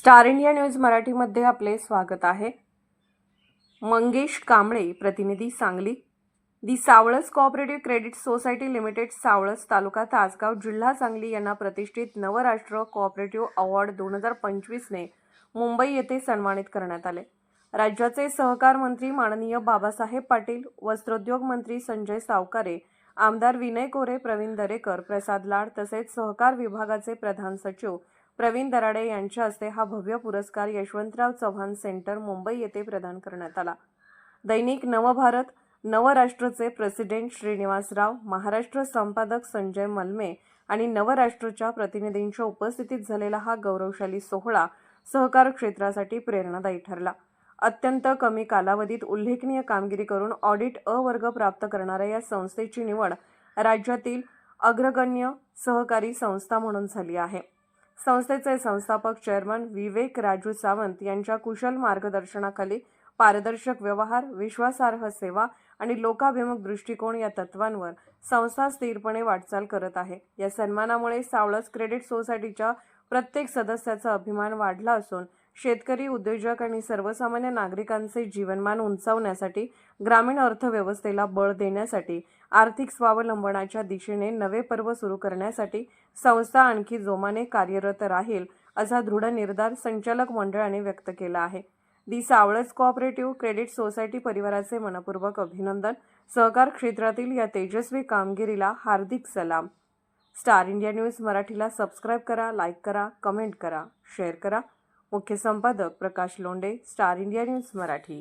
Star India news मराठीमध्ये आपले स्वागत आहे. मंगेश कांबळे प्रतिनिधी Sangli. The Savlas cooperative credit society limited Savlas taluka Tasgaon जिल्हा सांगली यांना प्रतिष्ठित नवराष्ट्र कोऑपरेटिव्ह अवॉर्ड दोन हजार पंचवीसने मुंबई येथे सन्मानित करण्यात आले. राज्याचे सहकार मंत्री माननीय बाबासाहेब पाटील वस्त्रोद्योग मंत्री संजय सावकारे आमदार विनय कोरे प्रवीण दरेकर प्रसाद लाड तसेच सहकार विभागाचे प्रधान सचिव प्रवीण दराडे यांच्या हस्ते हा भव्य पुरस्कार यशवंतराव चव्हाण सेंटर मुंबई येथे प्रदान करण्यात आला. दैनिक नवभारत नवराष्ट्रचे प्रेसिडेंट श्रीनिवासराव महाराष्ट्र संपादक संजय मलमे आणि नवराष्ट्रच्या प्रतिनिधींच्या उपस्थितीत झालेला हा गौरवशाली सोहळा सहकार क्षेत्रासाठी प्रेरणादायी ठरला. अत्यंत कमी कालावधीत उल्लेखनीय कामगिरी करून ऑडिट अ वर्ग प्राप्त करणाऱ्या या संस्थेची निवड राज्यातील अग्रगण्य सहकारी संस्था म्हणून झाली आहे. संस्थेचे संस्थापक चेअरमन विवेक राजू सावंत यांच्या कुशल मार्गदर्शनाखाली पारदर्शक व्यवहार विश्वासार्ह सेवा आणि लोकाभिमुख दृष्टिकोन या तत्वांवर संस्था स्थिरपणे वाटचाल करत आहे. या सन्मानामुळे सावळस क्रेडिट सोसायटीच्या प्रत्येक सदस्याचा अभिमान वाढला असून शेतकरी उद्योजक आणि सर्वसामान्य नागरिकांचे जीवनमान उंचावण्यासाठी ग्रामीण अर्थव्यवस्थेला बळ देण्यासाठी आर्थिक स्वावलंबनाच्या दिशेने नवे पर्व सुरू करण्यासाठी संस्था आणखी जोमाने कार्यरत राहील असा दृढ निर्धार संचालक मंडळाने व्यक्त केला आहे. The Savlas cooperative credit society परिवाराचे मनपूर्वक अभिनंदन. सहकार क्षेत्रातील या तेजस्वी कामगिरीला हार्दिक सलाम. स्टार इंडिया न्यूज मराठीला सबस्क्राईब करा लाईक करा कमेंट करा शेअर करा. मुख्य संपादक Prakash Londe Star India News Marathi.